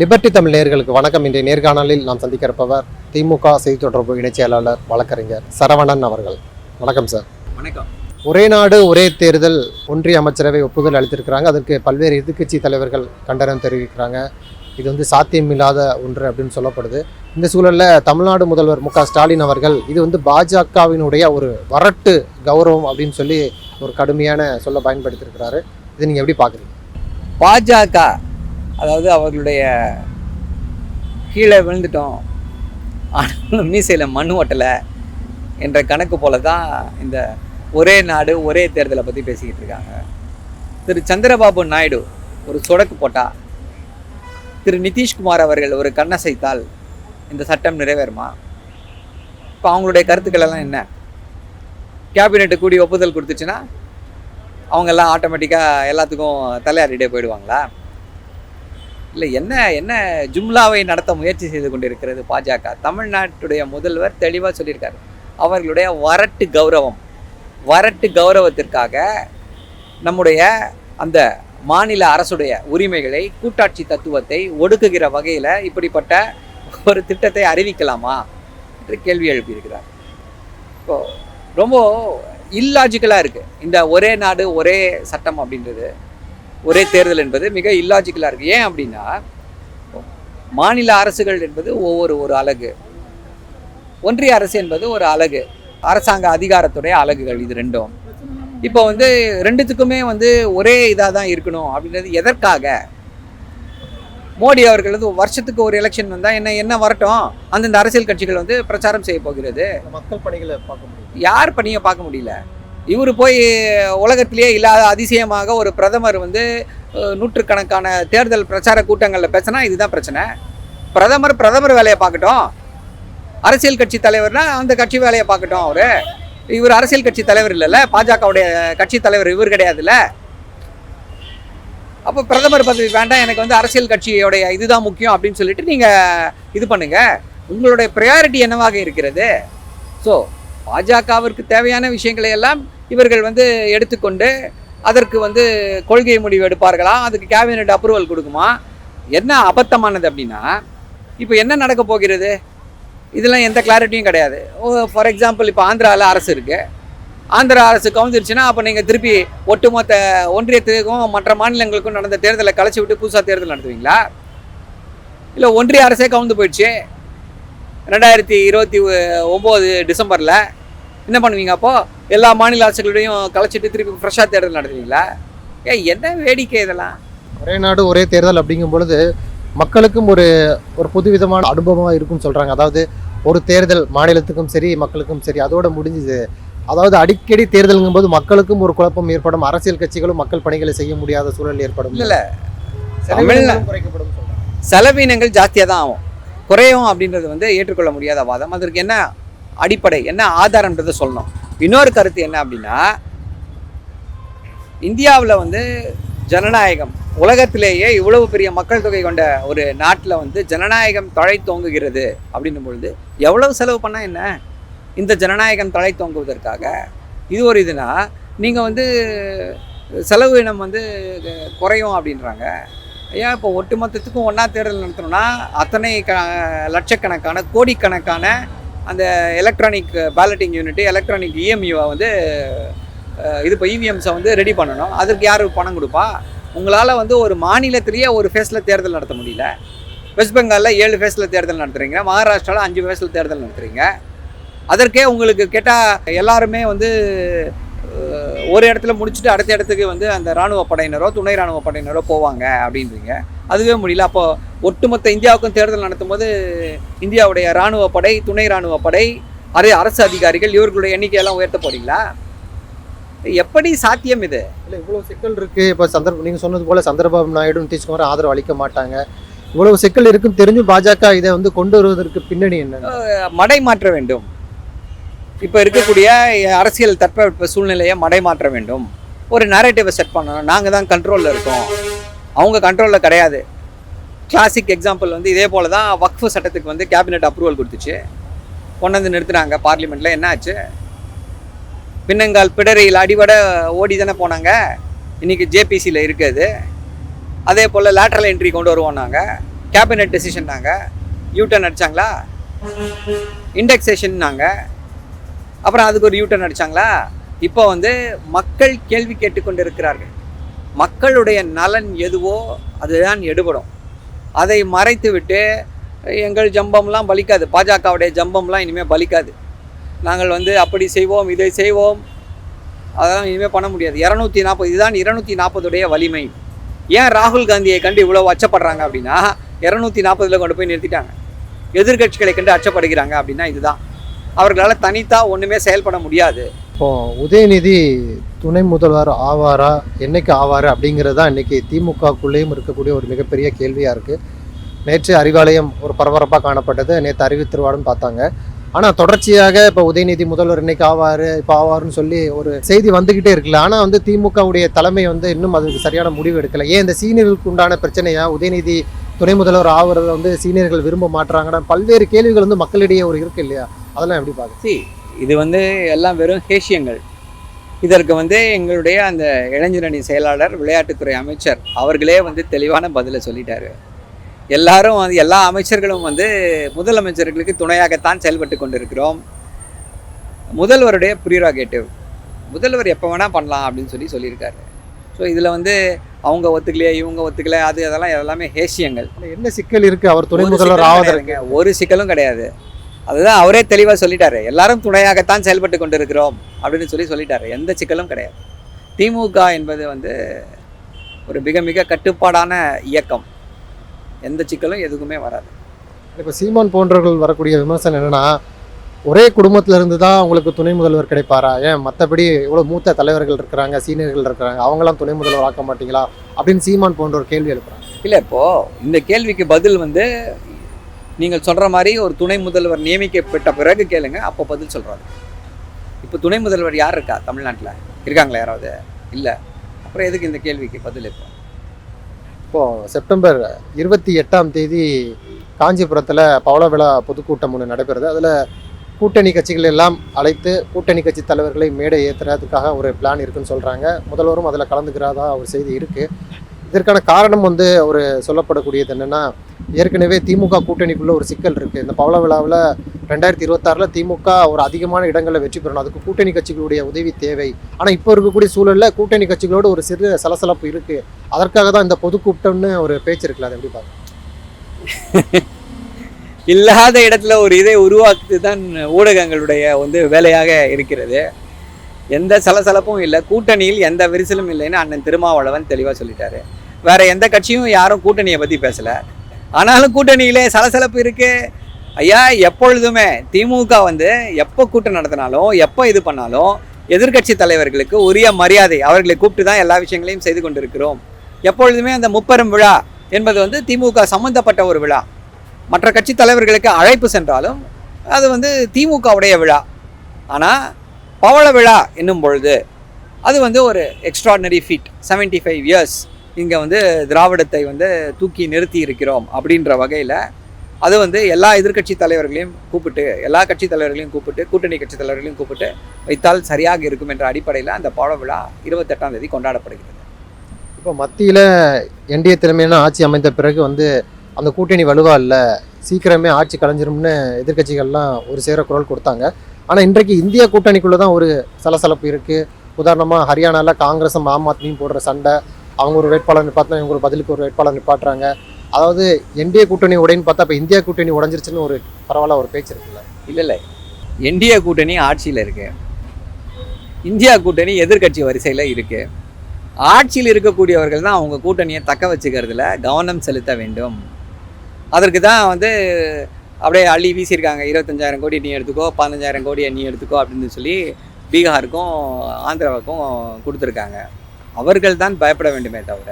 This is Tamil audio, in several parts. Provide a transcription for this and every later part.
லிபர்டி தமிழ் நேயர்களுக்கு வணக்கம். இன்றைய நேர்காணலில் நாம் சந்திக்க இருப்பவர் திமுக செய்தி தொடர்பு இணைச் செயலாளர் வழக்கறிஞர் சரவணன் அவர்கள். வணக்கம் சார். வணக்கம். ஒரே நாடு ஒரே தேர்தல் ஒன்றிய அமைச்சரவை ஒப்புதல் அளித்திருக்கிறாங்க. அதற்கு பல்வேறு எதிர்க்கட்சி தலைவர்கள் கண்டனம் தெரிவிக்கிறாங்க. இது வந்து சாத்தியமில்லாத ஒன்று அப்படின்னு சொல்லப்படுது. இந்த சூழலில் தமிழ்நாடு முதல்வர் மு க ஸ்டாலின் அவர்கள் இது வந்து பாஜகவினுடைய ஒரு வரட்டு கௌரவம் அப்படின்னு சொல்லி ஒரு கடுமையான சொல்ல பயன்படுத்தியிருக்கிறாரு. இதை நீங்கள் எப்படி பார்க்குறீங்க? பாஜக அதாவது அவர்களுடைய கீழே விழுந்துட்டோம். ஆனாலும் மீசையில் மண் ஓட்டலை என்ற கணக்கு போல தான் இந்த ஒரே நாடு ஒரே தேர்தலை பற்றி பேசிக்கிட்டு இருக்காங்க. திரு சந்திரபாபு நாயுடு ஒரு சொடக்கு போட்டா திரு நிதிஷ்குமார் அவர்கள் ஒரு கண்ணசைத்தால் இந்த சட்டம் நிறைவேறுமா? இப்போ அவங்களுடைய கருத்துக்கள் எல்லாம் என்ன? கேபினெட்டு கூடி ஒப்புதல் கொடுத்துச்சுன்னா அவங்கெல்லாம் ஆட்டோமேட்டிக்காக எல்லாத்துக்கும் தலையாரிட்டே போயிடுவாங்களா? இல்லை என்ன என்ன ஜும்லாவை நடத்த முயற்சி செய்து கொண்டிருக்கிறது பாஜக? தமிழ்நாட்டுடைய முதல்வர் தெளிவாக சொல்லியிருக்காரு. அவர்களுடைய வரட்டு கௌரவம் வரட்டு கௌரவத்திற்காக நம்முடைய அந்த மாநில அரசுடைய உரிமைகளை கூட்டாட்சி தத்துவத்தை ஒடுக்குகிற வகையில் இப்படிப்பட்ட ஒரு திட்டத்தை அறிவிக்கலாமா என்று கேள்வி எழுப்பியிருக்கிறார். இப்போ ரொம்ப இல்லாஜிக்கலாக இருக்குது இந்த ஒரே நாடு ஒரே சட்டம் அப்படின்றது. ஒரே தேர்தல் என்பது மிக இல்லாஜிக்கலாக இருக்குது ஏன் அப்படின்னா மாநில அரசுகள் என்பது ஒவ்வொரு ஒரு அலகு. ஒன்றிய அரசு என்பது ஒரு அலகு. அரசாங்க அதிகாரத்துடைய அலகுகள் இது ரெண்டும். இப்போ வந்து ரெண்டுத்துக்குமே வந்து ஒரே இதாக தான் இருக்கணும் அப்படின்றது எதற்காக? மோடி அவர்கள் வந்து வருஷத்துக்கு ஒரு எலெக்ஷன் வந்தால் என்ன என்ன வரட்டும்? அந்தந்த அரசியல் கட்சிகள் வந்து பிரச்சாரம் செய்ய போகிறது. மக்கள் பணிகளை பார்க்க முடியும்? யார் பணியை பார்க்க முடியல? இவர் போய் உலகத்திலேயே இல்லாத அதிசயமாக ஒரு பிரதமர் வந்து நூற்றுக்கணக்கான தேர்தல் பிரச்சார கூட்டங்களில் பேசினா இதுதான் பிரச்சனை. பிரதமர் பிரதமர் வேலையை பார்க்கட்டும். அரசியல் கட்சி தலைவர்னா அந்த கட்சி வேலையை பார்க்கட்டும் அவர். இவர் அரசியல் கட்சி தலைவர் இல்லைல்ல பாஜகவுடைய கட்சி தலைவர் இவர் கிடையாதுல்ல. அப்போ பிரதமர் பதவி வேண்டாம் எனக்கு வந்து அரசியல் கட்சியோடைய இதுதான் முக்கியம் அப்படின்னு சொல்லிட்டு நீங்கள் இது பண்ணுங்கள் உங்களுடைய ப்ரையாரிட்டி என்னவாக இருக்கிறது? ஸோ பாஜகவிற்கு தேவையான விஷயங்களை எல்லாம் இவர்கள் வந்து எடுத்துக்கொண்டு அதற்கு வந்து கொள்கை முடிவு எடுப்பார்களா? அதுக்கு கேபினெட் அப்ரூவல் கொடுக்குமா? என்ன அபத்தமானது அப்படின்னா இப்போ என்ன நடக்க போகிறது? இதெல்லாம் எந்த கிளாரிட்டியும் கிடையாது. ஃபார் எக்ஸாம்பிள் இப்போ ஆந்திராவில் அரசு இருக்குது ஆந்திரா அரசு கவுந்துருச்சுன்னா அப்போ நீங்கள் திருப்பி ஒட்டுமொத்த ஒன்றியத்துக்கும் மற்ற மாநிலங்களுக்கும் நடந்த தேர்தலை கலைச்சி விட்டு புதுசாக தேர்தல் நடத்துவீங்களா? இல்லை ஒன்றிய அரசே கவுந்து போயிடுச்சு. ரெண்டாயிரத்தி இருபத்தி ஒம்பது டிசம்பரில் என்ன பண்ணுவீங்க அப்போது எல்லா மாநில அரசுகளோடையும் கலைச்சிட்டு திருப்பி ஃப்ரெஷ்ஷாக தேர்தல் நடத்துவீங்களா? ஏ என்ன வேடிக்கை இதெல்லாம்? ஒரே நாடு ஒரே தேர்தல் அப்படிங்கும் பொழுது மக்களுக்கும் ஒரு ஒரு புதுவிதமான அனுபவமாக இருக்கும்னு சொல்கிறாங்க அதாவது ஒரு தேர்தல் மாநிலத்துக்கும் சரி மக்களுக்கும் சரி அதோட முடிஞ்சுது. அதாவது அடிக்கடி தேர்தலுங்கும் போது மக்களுக்கும் ஒரு குழப்பம் ஏற்படும். அரசியல் கட்சிகளும் மக்கள் பணிகளை செய்ய முடியாத சூழல் ஏற்படும். இல்ல, குறைக்கப்படும். செலவினங்கள் ஜாஸ்தியாக தான் ஆகும். குறையும் அப்படின்றது வந்து ஏற்றுக்கொள்ள முடியாத வாதம். அதற்கு என்ன அடிப்படை என்ன ஆதாரம்ன்றதை சொல்லணும். இன்னொரு கருத்து என்ன அப்படின்னா இந்தியாவில் வந்து ஜனநாயகம் உலகத்திலேயே இவ்வளவு பெரிய மக்கள் தொகை கொண்ட ஒரு நாட்டில் வந்து ஜனநாயகம் தழை தோங்குகிறது அப்படின்னும் பொழுது எவ்வளவு செலவு பண்ணால் என்ன? இந்த ஜனநாயகம் தழை தோங்குவதற்காக. இது ஒரு இதுனா நீங்கள் வந்து செலவினம் வந்து குறையும் அப்படின்றாங்க. ஐயா இப்போ ஒட்டுமொத்தத்துக்கும் ஒன்றா தேர்தல் நடத்தணும்னா அத்தனை க லட்சக்கணக்கான கோடிக்கணக்கான அந்த எலக்ட்ரானிக் பேலட்டிங் யூனிட்டு எலக்ட்ரானிக் இஎம்யூவை வந்து இது இப்போ இவிஎம்ஸை வந்து ரெடி பண்ணணும். அதற்கு யார் பணம் கொடுப்பா? உங்களால் வந்து ஒரு மாநிலத்திலேயே ஒரு ஃபேஸில் தேர்தல் நடத்த முடியல. வெஸ்ட் பெங்காலில் ஏழு ஃபேஸில் தேர்தல் நடத்துகிறீங்க மகாராஷ்டிராவில் அஞ்சு ஃபேஸில் தேர்தல் நடத்துகிறீங்க அதற்கே உங்களுக்கு கேட்டால் எல்லாருமே வந்து ஒரு இடத்துல முடிச்சுட்டு அடுத்த இடத்துக்கு வந்து அந்த இராணுவ படையினரோ துணை இராணுவ படையினரோ போவாங்க அப்படின்றீங்க. அதுவே முடியல. அப்போ ஒட்டுமொத்த இந்தியாவுக்கும் தேர்தல் நடத்தும் போது இந்தியாவுடைய இராணுவ படை துணை இராணுவ படை அரே அரசு அதிகாரிகள் இவர்களுடைய எண்ணிக்கையெல்லாம் உயர்த்த போறீங்களா? எப்படி சாத்தியம் இது? இல்ல இவ்வளவு சிக்கல் இருக்கு. இப்போ சந்தர்ப்பம் நீங்க சொன்னது போல சந்திரபாபு நாயுடு நிதிஷ்குமார் ஆதரவு அளிக்க மாட்டாங்க. இவ்வளவு சிக்கல் இருக்கும் தெரிஞ்சு பாஜக இதை வந்து கொண்டு வருவதற்கு பின்னணி என்ன? மடை மாற்ற வேண்டும். இப்போ இருக்கக்கூடிய அரசியல் தட்பவெட்ப சூழ்நிலையை மடை மாற்ற வேண்டும். ஒரு நரேட்டிவை செட் பண்ணணும். நாங்கள் தான் கண்ட்ரோலில் இருக்கோம். அவங்க கண்ட்ரோலில் கிடையாது. கிளாசிக் எக்ஸாம்பிள் வந்து இதே போல தான் வக்ஃபு சட்டத்துக்கு வந்து கேபினெட் அப்ரூவல் கொடுத்துச்சு. கொண்டு வந்து நிறுத்துனாங்க. பார்லிமெண்ட்டில் என்ன ஆச்சு? பின்னங்கால் பிடரையில் அடிபட ஓடி தானே போனாங்க. இன்றைக்கி ஜேபிசியில் இருக்குது. அதே போல் லேட்ரல் என்ட்ரி கொண்டு வருவோம் நாங்கள் கேபினட் டெசிஷன்னாங்க யூட்டர்ன் இண்டெக்ஸேஷன் இண்டெக்ஸேஷன்னாங்க அப்புறம் அதுக்கு ஒரு யூட்டர்ன் அடிச்சாங்களா? இப்போ வந்து மக்கள் கேள்வி கேட்டுக்கொண்டு இருக்கிறார்கள் மக்களுடைய நலன் எதுவோ அதுதான் எடுபடும். அதை மறைத்துவிட்டு எங்கள் ஜம்பம்லாம் பலிக்காது. பாஜகவுடைய ஜம்பம்லாம் இனிமேல் பலிக்காது. நாங்கள் வந்து அப்படி செய்வோம் இதை செய்வோம். அதெல்லாம் இனிமேல் பண்ண முடியாது. இரநூத்தி நாற்பது இதுதான் இருநூத்தி நாற்பதுடைய வலிமை. ஏன் ராகுல் காந்தியை கண்டு இவ்வளோ அச்சப்படுறாங்க அப்படின்னா இரநூத்தி நாற்பதில் கொண்டு போய் நிறுத்திட்டாங்க. எதிர்க்கட்சிகளை கண்டு அச்சப்படுகிறாங்க அப்படின்னா இதுதான். அவர்களால் தனித்தா ஒன்றுமே செயல்பட முடியாது. இப்போ உதயநிதி துணை முதல்வர் ஆவாரா? என்னைக்கு ஆவார்? அப்படிங்கிறது தான் இன்னைக்கு திமுகக்குள்ளேயும் இருக்கக்கூடிய ஒரு மிகப்பெரிய கேள்வியாக இருக்குது நேற்று அறிவாலயம் ஒரு பரபரப்பாக காணப்பட்டது. நேற்று அறிவித்திருவாடுன்னு பார்த்தாங்க. ஆனால் தொடர்ச்சியாக இப்போ உதயநிதி முதல்வர் இன்னைக்கு ஆவார் இப்போ ஆவாருன்னு சொல்லி ஒரு செய்தி வந்துக்கிட்டே இருக்குல்ல. ஆனால் வந்து திமுகவுடைய தலைமை வந்து இன்னும் அதுக்கு சரியான முடிவு எடுக்கலை. ஏன் இந்த சீனியர்களுக்கு உண்டான பிரச்சனையா? உதயநிதி துணை முதல்வர் ஆவறதை வந்து சீனியர்கள் விரும்ப மாட்டுறாங்கன்னா பல்வேறு கேள்விகள் வந்து மக்களிடையே ஒரு இருக்கு இல்லையா? அதெல்லாம் எப்படி பார்க்க இது வந்து எல்லாம் வெறும் ஹேஷியங்கள். இதற்கு வந்து எங்களுடைய அந்த இளைஞரணி செயலாளர் விளையாட்டுத்துறை அமைச்சர் அவர்களே வந்து தெளிவான பதிலை சொல்லிட்டாரு. எல்லாரும் வந்து எல்லா அமைச்சர்களும் வந்து முதலமைச்சர்களுக்கு துணையாகத்தான் செயல்பட்டு கொண்டிருக்கிறோம். முதல்வருடைய ப்ரீராகேட்டிவ். முதல்வர் எப்போ வேணால் பண்ணலாம் அப்படின்னு சொல்லி சொல்லியிருக்காரு. ஸோ இதில் வந்து அவங்க ஒத்துக்கலையே இவங்க ஒத்துக்கல அது அதெல்லாம் எல்லாமே ஹேஷியங்கள். ஆனா என்ன சிக்கல் இருக்கு? அவர் துணை முதல்வர் ஆவதற்கு. ஒரு சிக்கலும் கிடையாது. அதுதான் அவரே தெளிவாக சொல்லிட்டாரு. எல்லாரும் துணையாகத்தான் செயல்பட்டு கொண்டிருக்கிறோம் அப்படின்னு சொல்லி சொல்லிட்டாரு. எந்த சிக்கலும் கிடையாது. திமுக என்பது வந்து ஒரு மிக மிக கட்டுப்பாடான இயக்கம். எந்த சிக்கலும் எதுக்குமே வராது. இப்போ சீமான் போன்றவர்கள் வரக்கூடிய விமர்சனம் என்னன்னா ஒரே குடும்பத்துல இருந்து தான் உங்களுக்கு துணை முதல்வர் கிடைப்பாரா? ஏன் மற்றபடி இவ்வளோ மூத்த தலைவர்கள் இருக்கிறாங்க சீனியர்கள் இருக்கிறாங்க அவங்களாம் துணை முதல்வர் ஆக்க மாட்டீங்களா? அப்படின்னு சீமான் போன்ற ஒரு கேள்வி எழுப்புறாங்க. இல்லை இப்போது இந்த கேள்விக்கு பதில் வந்து நீங்கள் சொல்கிற மாதிரி ஒரு துணை முதல்வர் நியமிக்கப்பட்ட பிறகு கேளுங்க அப்போ பதில் சொல்கிறாரு இப்போ துணை முதல்வர் யார் இருக்கா தமிழ்நாட்டில்? இருக்காங்களா யாராவது? இல்லை. அப்புறம் எதுக்கு இந்த கேள்விக்கு பதில் இப்போ இப்போது செப்டம்பர் இருபத்தி எட்டாம் தேதி காஞ்சிபுரத்தில் பவள விழா பொதுக்கூட்டம் ஒன்று நடைபெறுது. அதில் கூட்டணி கட்சிகள் எல்லாம் அழைத்து கூட்டணி கட்சி தலைவர்களை மேடை ஏற்றுறதுக்காக ஒரு பிளான் இருக்குன்னு சொல்கிறாங்க முதல்வரும் அதில் கலந்துக்கிறதா ஒரு செய்தி இருக்குது இதற்கான காரணம் வந்து அவர் சொல்லப்படக்கூடியது என்னென்னா ஏற்கனவே திமுக கூட்டணிக்குள்ளே ஒரு சிக்கல் இருக்குது இந்த பவள விழாவில் ரெண்டாயிரத்தி இருபத்தாறில் திமுக ஒரு அதிகமான இடங்களில் வெற்றி பெறணும். அதுக்கு கூட்டணி கட்சிகளுடைய உதவி தேவை. ஆனால் இப்போ இருக்கக்கூடிய சூழலில் கூட்டணி கட்சிகளோடு ஒரு சிறு சலசலப்பு இருக்குது அதற்காக தான் இந்த பொதுக்கூட்டம்னு ஒரு பேச்சு இருக்குல்ல அதை எப்படி பார்க்க இல்லாத இடத்துல ஒரு இதை உருவாக்குது தான் ஊடகங்களுடைய வந்து வேலையாக இருக்கிறது. எந்த சலசலப்பும் இல்லை. கூட்டணியில் எந்த விரிசலும் இல்லைன்னு அண்ணன் திருமாவளவன் தெளிவாக சொல்லிட்டாரு. வேறு எந்த கட்சியும் யாரும் கூட்டணியை பற்றி பேசலை. ஆனாலும் கூட்டணியிலே சலசலப்பு இருக்குது ஐயா எப்பொழுதுமே திமுக வந்து எப்போ கூட்டம் நடத்தினாலும் எப்போ இது பண்ணாலும் எதிர்க்கட்சி தலைவர்களுக்கு உரிய மரியாதை அவர்களை கூப்பிட்டு தான் எல்லா விஷயங்களையும் செய்து கொண்டிருக்கிறோம். எப்பொழுதுமே அந்த முப்பெரும் விழா என்பது வந்து திமுக சம்பந்தப்பட்ட ஒரு விழா. மற்ற கட்சி தலைவர்களுக்கு அழைப்பு சென்றாலும் அது வந்து திமுகவுடைய விழா. ஆனால் பவள விழா என்னும் பொழுது அது வந்து ஒரு எக்ஸ்ட்ராடினரி ஃபீட் 75 ஃபைவ் இயர்ஸ் இங்கே வந்து திராவிடத்தை வந்து தூக்கி நிறுத்தி இருக்கிறோம் அப்படின்ற வகையில் அது வந்து எல்லா எதிர்க்கட்சி தலைவர்களையும் கூப்பிட்டு எல்லா கட்சி தலைவர்களையும் கூப்பிட்டு கூட்டணி கட்சி தலைவர்களையும் கூப்பிட்டு வைத்தால் சரியாக இருக்கும் என்ற அடிப்படையில் அந்த பாட விழா இருபத்தெட்டாம் தேதி கொண்டாடப்படுகிறது. இப்போ மத்தியில் என்டிஏ திறமையான ஆட்சி அமைந்த பிறகு வந்து அந்த கூட்டணி வலுவா இல்லை சீக்கிரமே ஆட்சி கலைஞ்சிரும்னு எதிர்க்கட்சிகள்லாம் ஒரு சேர குரல் கொடுத்தாங்க. ஆனால் இன்றைக்கு இந்திய கூட்டணிக்குள்ளே தான் ஒரு சலசலப்பு இருக்குது உதாரணமாக ஹரியானாவில் காங்கிரஸும் ஆம் ஆத்மியும் போடுற சண்டை அவங்க ஒரு வேட்பாளர் நிப்பாட்டினா இவங்க ஒரு பதிலுக்கு ஒரு வேட்பாளர் நிப்பாட்டுறாங்க. அதாவது என்டிஏ கூட்டணி உடைன்னு பார்த்தா இப்போ இந்தியா கூட்டணி உடஞ்சிருச்சுன்னு ஒரு பரவாயில்ல ஒரு பேச்சு இருக்குல்ல? இல்லை இல்லை. என்டிஏ கூட்டணி ஆட்சியில் இருக்கு. இந்தியா கூட்டணி எதிர்க்கட்சி வரிசையில் இருக்கு. ஆட்சியில் இருக்கக்கூடியவர்கள் தான் அவங்க கூட்டணியை தக்க வச்சுக்கிறதுல கவனம் செலுத்த வேண்டும். அதற்கு தான் வந்து அப்படியே அள்ளி வீசியிருக்காங்க. இருபத்தஞ்சாயிரம் கோடி நீ எடுத்துக்கோ பதினஞ்சாயிரம் கோடியை நீ எடுத்துக்கோ அப்படின்னு சொல்லி பீகாருக்கும் ஆந்திராவுக்கும் கொடுத்துருக்காங்க. அவர்கள் தான் பயப்பட வேண்டுமே தவிர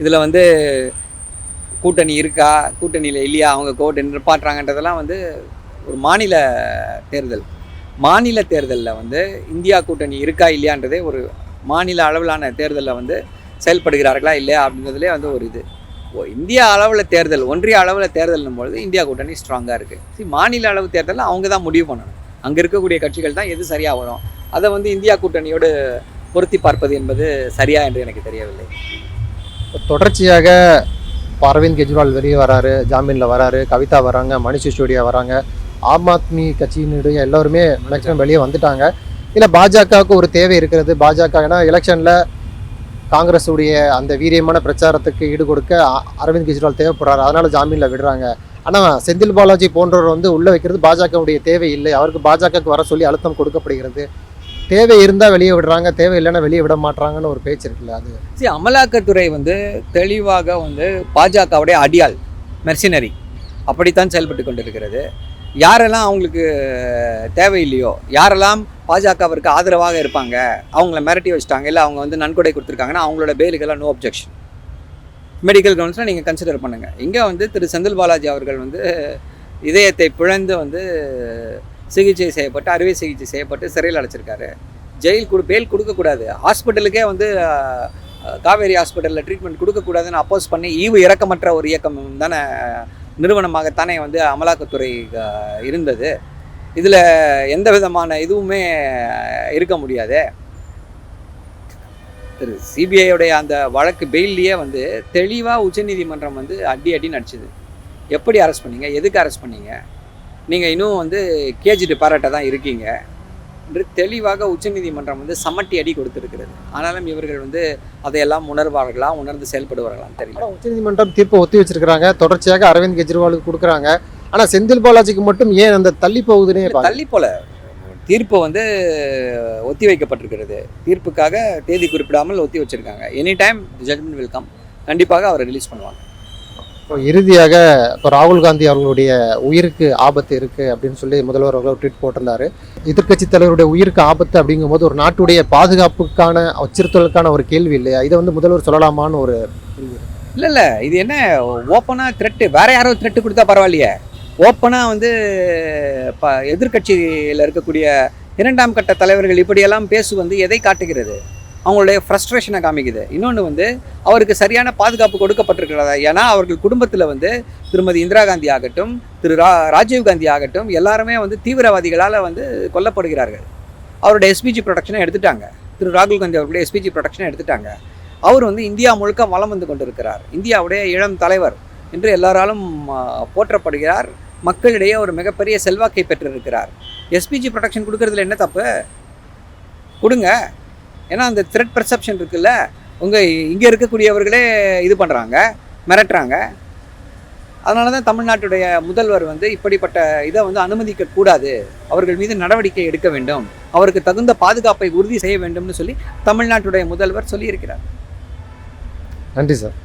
இதில் வந்து கூட்டணி இருக்கா கூட்டணியில் இல்லையா அவங்க கோட்டை நிற்பாட்டுறாங்கன்றதெல்லாம் வந்து ஒரு மாநில தேர்தல். மாநில தேர்தலில் வந்து இந்தியா கூட்டணி இருக்கா இல்லையான்றதே ஒரு மாநில அளவிலான தேர்தலில் வந்து செயல்படுகிறார்களா இல்லையா அப்படின்றதுலே வந்து ஒரு இது. ஓ இந்தியா அளவில் தேர்தல் ஒன்றிய அளவில் தேர்தல்னும் பொழுது இந்தியா கூட்டணி ஸ்ட்ராங்காக இருக்குது சரி மாநில அளவு தேர்தலில் அவங்க தான் முடிவு பண்ணணும். அங்கே இருக்கக்கூடிய கட்சிகள் தான் எது சரியாக வரும். அதை வந்து இந்தியா கூட்டணியோடு பொருத்தி பார்ப்பது என்பது சரியா என்று எனக்கு தெரியவில்லை. தொடர்ச்சியாக அரவிந்த் கெஜ்ரிவால் வெளியே வராரு ஜாமீனில் வராரு கவிதா வராங்க மணிஷ் சிசோடியா வராங்க ஆம் ஆத்மி கட்சியினுடைய எல்லோருமே மேக்ஸிமம் வெளியே வந்துட்டாங்க. இல்லை பாஜகவுக்கு ஒரு தேவை இருக்கிறது. பாஜக ஏன்னா எலெக்ஷனில் காங்கிரஸ் உடைய அந்த வீரியமான பிரச்சாரத்துக்கு ஈடு கொடுக்க அரவிந்த் கெஜ்ரிவால் தேவைப்படுறாரு. அதனால ஜாமீனில் விடுறாங்க. ஆனால் செந்தில் பாலாஜி போன்றவர் வந்து உள்ளே வைக்கிறது பாஜகவுடைய தேவை இல்லை. அவருக்கு பாஜகவுக்கு வர சொல்லி அழுத்தம் கொடுக்கப்படுகிறது. தேவை இருந்தால் வெளியே விடுறாங்க தேவை இல்லைன்னா வெளியே விட மாட்டாங்கன்னு ஒரு பேச்சு இருக்குல்ல அது. சரி அமலாக்கத்துறை வந்து தெளிவாக வந்து பாஜகவுடைய அடியால் மெர்சினரி அப்படித்தான் செயல்பட்டு கொண்டிருக்கிறது. யாரெல்லாம் அவங்களுக்கு தேவையில்லையோ யாரெல்லாம் பாஜகவிற்கு ஆதரவாக இருப்பாங்க அவங்கள மிரட்டி வச்சுட்டாங்க இல்லை அவங்க வந்து நன்கொடை கொடுத்துருக்காங்கன்னா அவங்களோட பேலுக்கெல்லாம் நோ அப்ஜெக்ஷன் மெடிக்கல் கவுன்சிலாக நீங்கள் கன்சிடர் பண்ணுங்கள் இங்கே வந்து திரு செந்தில் பாலாஜி அவர்கள் வந்து இதயத்தை பிழந்து வந்து சிகிச்சை செய்யப்பட்டு அறுவை சிகிச்சை செய்யப்பட்டு சிறையில் அடைச்சிருக்காரு. ஜெயில் கொடு பேல் கொடுக்கக்கூடாது. ஹாஸ்பிட்டலுக்கே வந்து காவேரி ஹாஸ்பிட்டலில் ட்ரீட்மெண்ட் கொடுக்கக்கூடாதுன்னு அப்போஸ் பண்ணி ஈவு இரக்கமற்ற ஒரு இயக்கம் தானே நிறுவனமாகத்தானே வந்து அமலாக்கத்துறை இருந்தது. இதில் எந்த விதமான இதுவுமே இருக்க முடியாது. திரு சிபிஐயோடைய அந்த வழக்கு பெயில்லையே வந்து தெளிவாக உச்சநீதிமன்றம் வந்து அடி அடி நடிச்சுது. எப்படி அரெஸ்ட் பண்ணீங்க? எதுக்கு அரெஸ்ட் பண்ணீங்க? நீங்கள் இன்னும் வந்து கேஜிட்டு பாராட்ட தான் இருக்கீங்க. என்று தெளிவாக உச்சநீதிமன்றம் வந்து சமட்டி அடி கொடுத்திருக்கிறது. ஆனாலும் இவர்கள் வந்து அதையெல்லாம் உணர்வார்களா உணர்ந்து செயல்படுவார்களான்னு தெரியல. உச்சநீதிமன்றம் தீர்ப்பை ஒத்தி வச்சிருக்காங்க தொடர்ச்சியாக அரவிந்த் கெஜ்ரிவாலுக்கு கொடுக்குறாங்க. ஆனால் செந்தில் பாலாஜிக்கு மட்டும் ஏன் அந்த தள்ளி போகுதுன்னே தள்ளி போல. தீர்ப்பு வந்து ஒத்தி வைக்கப்பட்டிருக்கிறது. தீர்ப்புக்காக தேதி குறிப்பிடாமல் ஒத்தி வச்சிருக்காங்க. Any time judgement will come கண்டிப்பாக அவரை ரிலீஸ் பண்ணுவாங்க. இப்போ இறுதியாக இப்போ ராகுல் காந்தி அவர்களுடைய உயிருக்கு ஆபத்து இருக்கு அப்படின்னு சொல்லி முதல்வர் அவர்கள் ட்வீட் போட்டிருந்தாரு. எதிர்க்கட்சி தலைவருடைய உயிருக்கு ஆபத்து அப்படிங்கும்போது ஒரு நாட்டுடைய பாதுகாப்புக்கான அச்சுறுத்தலுக்கான ஒரு கேள்வி இல்லையா? இதை வந்து முதல்வர் சொல்லலாமான்னு ஒரு இல்லை இல்லை. இது என்ன ஓப்பனாக த்ரெட்டு வேற யாரோ த்ரெட்டு கொடுத்தா பரவாயில்லையே. ஓப்பனாக வந்து இப்போ எதிர்க்கட்சியில் இருக்கக்கூடிய இரண்டாம் கட்ட தலைவர்கள் இப்படியெல்லாம் பேசு வந்து எதை காட்டுகிறது? அவங்களுடைய ஃப்ரஸ்ட்ரேஷனை காமிக்குது. இன்னொன்று வந்து அவருக்கு சரியான பாதுகாப்பு கொடுக்கப்பட்டிருக்கிறதா? ஏன்னா அவர்கள் குடும்பத்தில் வந்து திருமதி இந்திரா காந்தி ஆகட்டும் திரு ரா ராஜீவ் காந்தி ஆகட்டும் எல்லாருமே வந்து தீவிரவாதிகளால் வந்து கொல்லப்படுகிறார்கள். அவருடைய எஸ்பிஜி ப்ரொடக்ஷனை எடுத்துட்டாங்க. திரு ராகுல் காந்தி அவர்களுடைய எஸ்பிஜி ப்ரொடக்ஷனை எடுத்துட்டாங்க. அவர் வந்து இந்தியா முழுக்க வலம் வந்து கொண்டிருக்கிறார். இந்தியாவுடைய இளம் தலைவர் என்று எல்லாராலும் போற்றப்படுகிறார். மக்களிடையே ஒரு மிகப்பெரிய செல்வாக்கை பெற்றிருக்கிறார். எஸ்பிஜி ப்ரொடக்ஷன் கொடுக்கறதுல என்ன தப்பு? கொடுங்க. ஏன்னா அந்த த்ரெட் பர்செப்ஷன் இருக்குல்ல உங்கள் இங்கே இருக்கக்கூடியவர்களே இது பண்ணுறாங்க மிரட்டுறாங்க. அதனால தான் தமிழ்நாட்டுடைய முதல்வர் வந்து இப்படிப்பட்ட இதை வந்து அனுமதிக்க கூடாது. அவர்கள் மீது நடவடிக்கை எடுக்க வேண்டும். அவருக்கு தகுந்த பாதுகாப்பை உறுதி செய்ய வேண்டும்னு சொல்லி தமிழ்நாட்டுடைய முதல்வர் சொல்லியிருக்கிறார். நன்றி சார்.